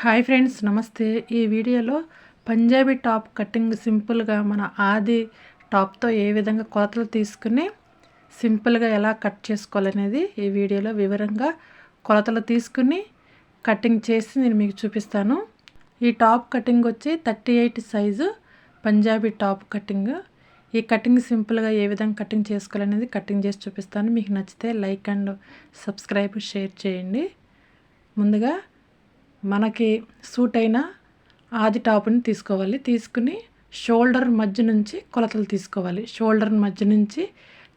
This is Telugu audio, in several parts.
హాయ్ ఫ్రెండ్స్ నమస్తే. ఈ వీడియోలో పంజాబీ టాప్ కటింగ్ సింపుల్గా మన ఆది టాప్తో ఏ విధంగా కొలతలు తీసుకుని సింపుల్గా ఎలా కట్ చేసుకోవాలనేది ఈ వీడియోలో వివరంగా కొలతలు తీసుకుని కటింగ్ చేసి నేను మీకు చూపిస్తాను. ఈ టాప్ కటింగ్ వచ్చి thirty eight size Punjabi top cutting. ఈ కటింగ్ సింపుల్గా ఏ విధంగా కటింగ్ చేసుకోవాలనేది కటింగ్ చేసి చూపిస్తాను. మీకు నచ్చితే లైక్ అండ్ సబ్స్క్రైబ్ షేర్ చేయండి. ముందుగా మనకి సూట్ అయిన ఆది టాప్ని తీసుకోవాలి. తీసుకుని షోల్డర్ మధ్య నుంచి కొలతలు తీసుకోవాలి. షోల్డర్ మధ్య నుంచి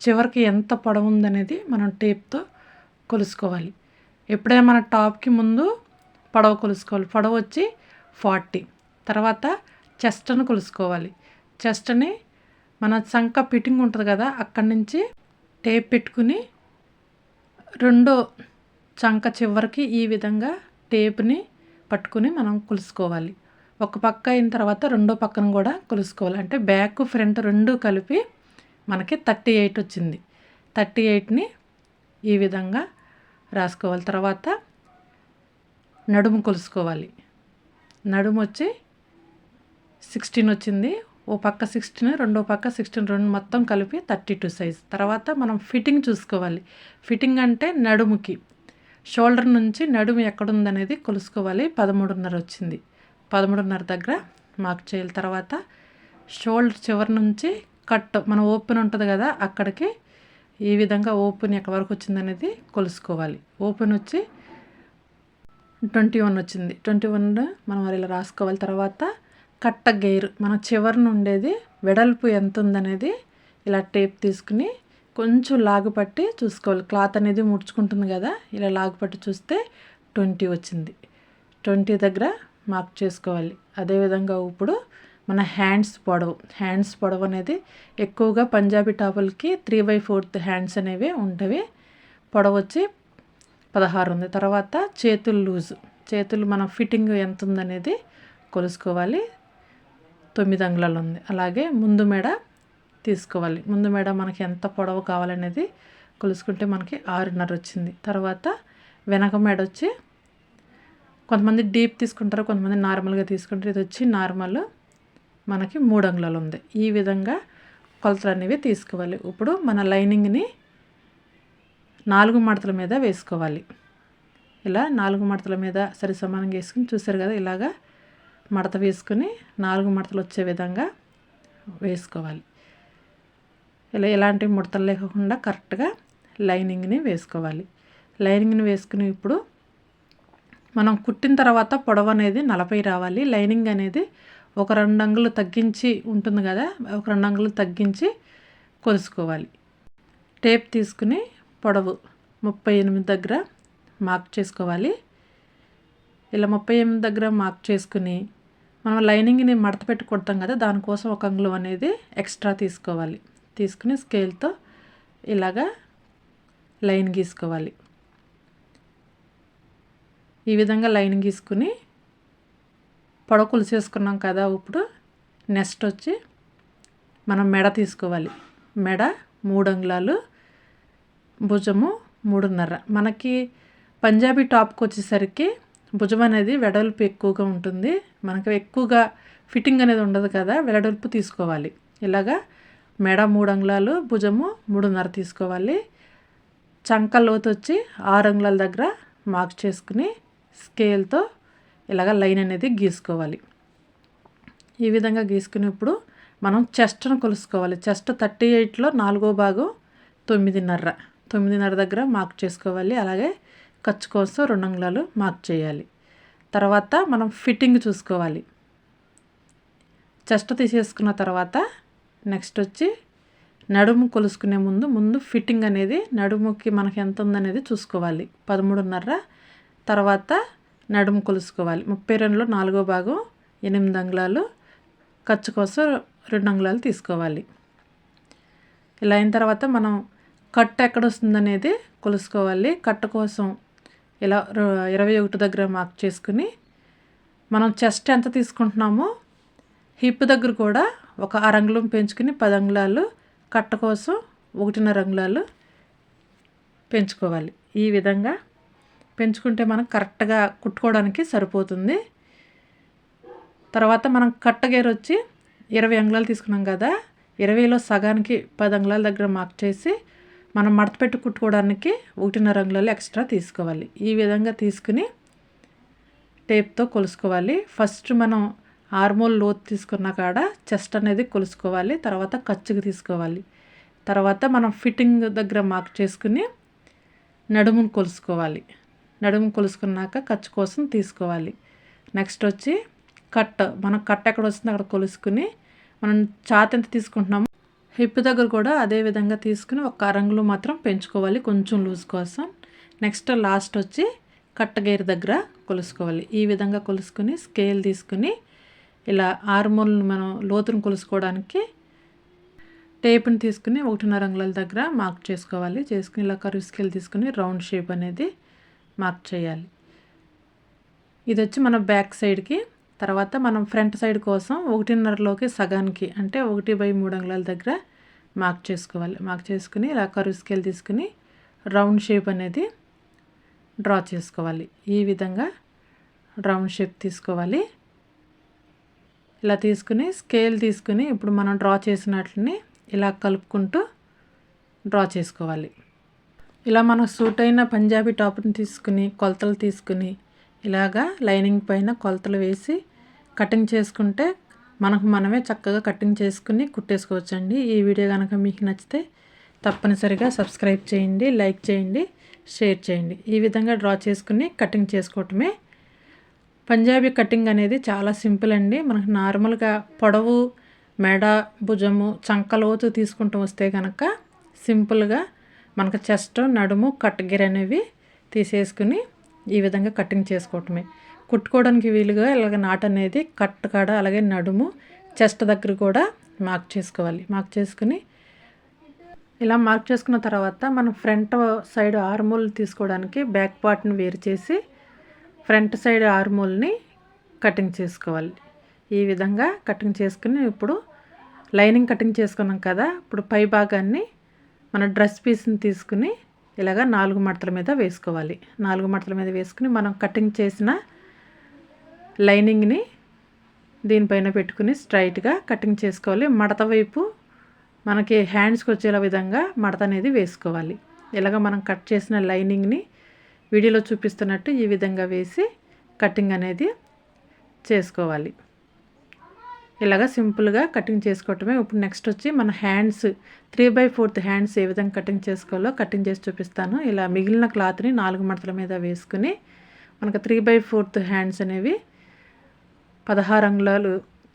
చివరికి ఎంత పొడవు ఉందనేది మనం టేప్తో కొలుసుకోవాలి. ఎప్పుడైనా మన టాప్కి ముందు పొడవు కొలుసుకోవాలి. పొడవు వచ్చి ఫార్టీ. తర్వాత చెస్ట్ని కొలుసుకోవాలి. చెస్ట్ని మన చంక ఫిట్టింగ్ ఉంటుంది కదా అక్కడి నుంచి టేప్ పెట్టుకుని రెండో చంక చివరికి ఈ విధంగా టేప్ని పట్టుకుని మనం కొలుసుకోవాలి. ఒక పక్క అయిన తర్వాత రెండో పక్కన కూడా కొలుసుకోవాలి. అంటే బ్యాక్ ఫ్రంట్ రెండు కలిపి మనకి థర్టీ ఎయిట్ వచ్చింది. థర్టీ ఎయిట్ని ఈ విధంగా రాసుకోవాలి. తర్వాత నడుము కొలుసుకోవాలి. నడుము వచ్చి సిక్స్టీన్ వచ్చింది. ఓ పక్క సిక్స్టీన్ రెండో పక్క సిక్స్టీన్ రెండు మొత్తం కలిపి థర్టీ టూ సైజ్. తర్వాత మనం ఫిట్టింగ్ చూసుకోవాలి. ఫిట్టింగ్ అంటే నడుముకి. షోల్డర్ నుంచి నడుము ఎక్కడుందనేది కొలుసుకోవాలి. పదమూడున్నర వచ్చింది. పదమూడున్నర దగ్గర మార్క్ చేయాలి. తర్వాత షోల్డర్ చివరి నుంచి కట్ మన ఓపెన్ ఉంటుంది కదా అక్కడికి ఈ విధంగా ఓపెన్ ఎక్కడి వరకు వచ్చిందనేది కొలుసుకోవాలి. ఓపెన్ వచ్చి ట్వంటీ వన్ వచ్చింది. ట్వంటీ వన్ మనం ఇలా రాసుకోవాలి. తర్వాత కట్ట గేర్ మన చివరిన ఉండేది వెడల్పు ఎంత ఉందనేది ఇలా టేప్ తీసుకుని కొంచెం లాగుపట్టి చూసుకోవాలి. క్లాత్ అనేది ముడుచుకుంటుంది కదా ఇలా లాగుపట్టి చూస్తే ట్వంటీ వచ్చింది. ట్వంటీ దగ్గర మార్క్ చేసుకోవాలి. అదేవిధంగా ఇప్పుడు మన హ్యాండ్స్ పొడవు. హ్యాండ్స్ పొడవు అనేది ఎక్కువగా పంజాబీ టాపులకి త్రీ బై ఫోర్త్ హ్యాండ్స్ అనేవి ఉంటవి. పొడవు వచ్చి పదహారు ఉంది. తర్వాత చేతులు లూజు. చేతులు మన ఫిట్టింగ్ ఎంత ఉందనేది కొలుసుకోవాలి. తొమ్మిది అంగుళాలు ఉంది. అలాగే ముందు మెడ తీసుకోవాలి. ముందు మేడ మనకి ఎంత పొడవు కావాలనేది కొలుసుకుంటే మనకి ఆరున్నర వచ్చింది. తర్వాత వెనక మేడ వచ్చి కొంతమంది డీప్ తీసుకుంటారు కొంతమంది నార్మల్గా తీసుకుంటారు. ఇది వచ్చి నార్మల్ మనకి మూడు అంగుళాలు ఉంది. ఈ విధంగా కొలతలు అనేవి తీసుకోవాలి. ఇప్పుడు మన లైనింగ్ని నాలుగు మడతల మీద వేసుకోవాలి. ఇలా నాలుగు మడతల మీద సరి సమానంగా వేసుకుని చూసారు కదా ఇలాగా మడత వేసుకుని నాలుగు మడతలు వచ్చే విధంగా వేసుకోవాలి. ఇలా ఎలాంటి ముడతలు లేకుండా కరెక్ట్గా లైనింగ్ని వేసుకోవాలి. లైనింగ్ని వేసుకుని ఇప్పుడు మనం కుట్టిన తర్వాత పొడవు అనేది నలభై రావాలి. లైనింగ్ అనేది ఒక రెండు అంగులు తగ్గించి ఉంటుంది కదా ఒక రెండు అంగులు తగ్గించి కొలుసుకోవాలి. టేప్ తీసుకుని పొడవు ముప్పై ఎనిమిది దగ్గర మార్క్ చేసుకోవాలి. ఇలా ముప్పై ఎనిమిది దగ్గర మార్క్ చేసుకుని మనం లైనింగ్ని మడత పెట్టి కొడతాం కదా దానికోసం ఒక అంగుళం అనేది ఎక్స్ట్రా తీసుకోవాలి. తీసుకుని స్కేల్తో ఇలాగా లైన్ గీసుకోవాలి. ఈ విధంగా లైన్ గీసుకుని పొడకులు చేసుకున్నాం కదా ఇప్పుడు నెక్స్ట్ వచ్చి మనం మెడ తీసుకోవాలి. మెడ మూడు అంగుళాలు భుజము మూడున్నర. మనకి పంజాబీ టాప్కి వచ్చేసరికి భుజం అనేది వెడల్పు ఎక్కువగా ఉంటుంది. మనకు ఎక్కువగా ఫిట్టింగ్ అనేది ఉండదు కదా వెడల్పు తీసుకోవాలి. ఇలాగా మెడ మూడు అంగుళాలు భుజము మూడున్నర తీసుకోవాలి. చంక లోతు వచ్చి ఆరు అంగుళాల దగ్గర మార్క్ చేసుకుని స్కేల్తో ఇలాగ లైన్ అనేది గీసుకోవాలి. ఈ విధంగా గీసుకునేప్పుడు మనం చెస్ట్ను కొలుసుకోవాలి. చెస్ట్ థర్టీ ఎయిట్లో నాలుగో భాగం తొమ్మిదిన్నర. తొమ్మిదిన్నర దగ్గర మార్క్ చేసుకోవాలి. అలాగే ఖర్చు కోసం రెండు అంగుళాలు మార్క్ చేయాలి. తర్వాత మనం ఫిట్టింగ్ చూసుకోవాలి. చెస్ట్ తీసేసుకున్న తర్వాత నెక్స్ట్ వచ్చి నడుము కొలుసుకునే ముందు ముందు ఫిట్టింగ్ అనేది నడుముకి మనకి ఎంత ఉందనేది చూసుకోవాలి. పదమూడున్నర తర్వాత నడుము కొలుసుకోవాలి. ముప్పై రెండులో నాలుగో భాగం ఎనిమిది అంగుళాలు ఖర్చు కోసం రెండు అంగుళాలు తీసుకోవాలి. ఇలా అయిన తర్వాత మనం కట్ ఎక్కడ వస్తుందనేది కొలుసుకోవాలి. కట్ట కోసం ఇలా ఇరవై ఒకటి దగ్గర మార్క్ చేసుకుని మనం చెస్ట్ ఎంత తీసుకుంటున్నామో హిప్ దగ్గర కూడా ఒక అరంగుళం పెంచుకుని పది అంగుళాలు కట్ట కోసం ఒకటిన్నర అంగుళాలు పెంచుకోవాలి. ఈ విధంగా పెంచుకుంటే మనం కరెక్ట్గా కుట్టుకోవడానికి సరిపోతుంది. తర్వాత మనం కట్టగేరు వచ్చి ఇరవై అంగుళాలు తీసుకున్నాం కదా ఇరవైలో సగానికి పది అంగుళాల దగ్గర మార్క్ చేసి మనం మడత పెట్టి కుట్టుకోవడానికి ఒకటిన్నర అంగుళాలు ఎక్స్ట్రా తీసుకోవాలి. ఈ విధంగా తీసుకుని టేప్తో కొలుసుకోవాలి. ఫస్ట్ మనం ఆర్మోల్ లోతు తీసుకున్న కాడ చెస్ట్ అనేది కొలుసుకోవాలి తర్వాత ఖర్చుకు తీసుకోవాలి. తర్వాత మనం ఫిట్టింగ్ దగ్గర మార్క్ చేసుకుని నడుమును కొలుసుకోవాలి. నడుము కొలుసుకున్నాక ఖర్చు కోసం తీసుకోవాలి. నెక్స్ట్ వచ్చి కట్. మనం కట్ ఎక్కడ వస్తుందో అక్కడ కొలుసుకుని మనం చాత్ ఎంత తీసుకుంటున్నామో హిప్ దగ్గర కూడా అదే విధంగా తీసుకుని ఒక రంగులు మాత్రం పెంచుకోవాలి కొంచెం లూజ్ కోసం. నెక్స్ట్ లాస్ట్ వచ్చి కట్టగేరు దగ్గర కొలుసుకోవాలి. ఈ విధంగా కొలుసుకుని స్కేల్ తీసుకుని ఇలా ఆరుమూలను మనం లోతును కొలుసుకోవడానికి టేప్ని తీసుకుని ఒకటిన్నర అంగుళాల దగ్గర మార్క్ చేసుకోవాలి. చేసుకుని ఇలా కరువు స్కేల్ తీసుకుని రౌండ్ షేప్ అనేది మార్క్ చేయాలి. ఇది వచ్చి మన బ్యాక్ సైడ్కి తర్వాత మనం ఫ్రంట్ సైడ్ కోసం ఒకటిన్నరలోకి సగానికి అంటే ఒకటి బై మూడు అంగుళాల దగ్గర మార్క్ చేసుకోవాలి. మార్క్ చేసుకుని ఇలా కరువు స్కేల్ తీసుకుని రౌండ్ షేప్ అనేది డ్రా చేసుకోవాలి. ఈ విధంగా రౌండ్ షేప్ తీసుకోవాలి. ఇలా తీసుకుని స్కేల్ తీసుకుని ఇప్పుడు మనం డ్రా చేసినట్లని ఇలా కలుపుకుంటూ డ్రా చేసుకోవాలి. ఇలా మనం సూట్ అయిన పంజాబీ టాప్ని తీసుకుని కొలతలు తీసుకుని ఇలాగా లైనింగ్ పైన కొలతలు వేసి కటింగ్ చేసుకుంటే మనకు మనమే చక్కగా కటింగ్ చేసుకుని కుట్టేసుకోవచ్చండి. ఈ వీడియో కనుక మీకు నచ్చితే తప్పనిసరిగా సబ్స్క్రైబ్ చేయండి లైక్ చేయండి షేర్ చేయండి. ఈ విధంగా డ్రా చేసుకుని కటింగ్ చేసుకోవటమే పంజాబీ కటింగ్ అనేది చాలా సింపుల్ అండి. మనకు నార్మల్గా పొడవు మెడ భుజము చంకలోతు తీసుకుంటూ వస్తే కనుక సింపుల్గా మనకు చెస్ట్ నడుము కట్టగిరి అనేవి తీసేసుకుని ఈ విధంగా కటింగ్ చేసుకోవటమే. కుట్టుకోవడానికి వీలుగా ఇలాగ నాట్ అనేది కట్ కాడ అలాగే నడుము చెస్ట్ దగ్గర కూడా మార్క్ చేసుకోవాలి. మార్క్ చేసుకుని ఇలా మార్క్ చేసుకున్న తర్వాత మనం ఫ్రంట్ సైడ్ ఆర్మోల్ తీసుకోవడానికి బ్యాక్ పార్ట్ని వేరు చేసి ఫ్రంట్ సైడ్ ఆర్మోల్ని కటింగ్ చేసుకోవాలి. ఈ విధంగా కటింగ్ చేసుకుని ఇప్పుడు లైనింగ్ కటింగ్ చేసుకున్నాం కదా ఇప్పుడు పై భాగాన్ని మన డ్రెస్ పీస్ని తీసుకుని ఇలాగ నాలుగు మడతల మీద వేసుకోవాలి. నాలుగు మడతల మీద వేసుకుని మనం కటింగ్ చేసిన లైనింగ్ని దీనిపైన పెట్టుకుని స్ట్రైట్గా కటింగ్ చేసుకోవాలి. మడత వైపు మనకి హ్యాండ్స్కి వచ్చేలా విధంగా మడత అనేది వేసుకోవాలి. ఇలాగ మనం కట్ చేసిన లైనింగ్ని వీడియోలో చూపిస్తున్నట్టు ఈ విధంగా వేసి కటింగ్ అనేది చేసుకోవాలి. ఇలాగ సింపుల్గా కటింగ్ చేసుకోవటమే. ఇప్పుడు నెక్స్ట్ వచ్చి మన hands three by fourth hands ఏ విధంగా కటింగ్ చేసుకోవాలో కటింగ్ చేసి చూపిస్తాను. ఇలా మిగిలిన క్లాత్ని నాలుగు మడతల మీద వేసుకుని మనకు త్రీ బై ఫోర్త్ హ్యాండ్స్ అనేవి పదహారు అంగుళాలు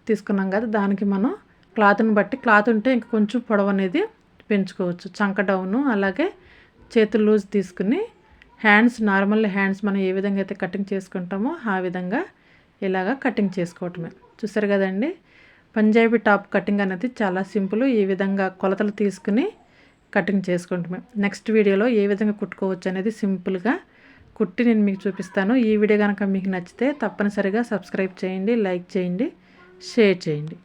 తీసుకున్నాం కదా దానికి మనం క్లాత్ని బట్టి క్లాత్ ఉంటే ఇంక కొంచెం పొడవు అనేది పెంచుకోవచ్చు. చంక డౌను అలాగే చేతులు లూజ్ తీసుకుని హ్యాండ్స్ నార్మల్ హ్యాండ్స్ మనం ఏ విధంగా అయితే కటింగ్ చేసుకుంటామో ఆ విధంగా ఇలాగా కటింగ్ చేసుకోవటమే. చూసారు కదండి? పంజాబీ టాప్ కటింగ్ అనేది చాలా సింపుల్ ఈ విధంగా కొలతలు తీసుకుని కటింగ్ చేసుకుంటమే. నెక్స్ట్ వీడియోలో ఏ విధంగా కుట్టుకోవచ్చు అనేది సింపుల్గా కుట్టి నేను మీకు చూపిస్తాను. ఈ వీడియో కనుక మీకు నచ్చితే తప్పనిసరిగా సబ్స్క్రైబ్ చేయండి లైక్ చేయండి షేర్ చేయండి.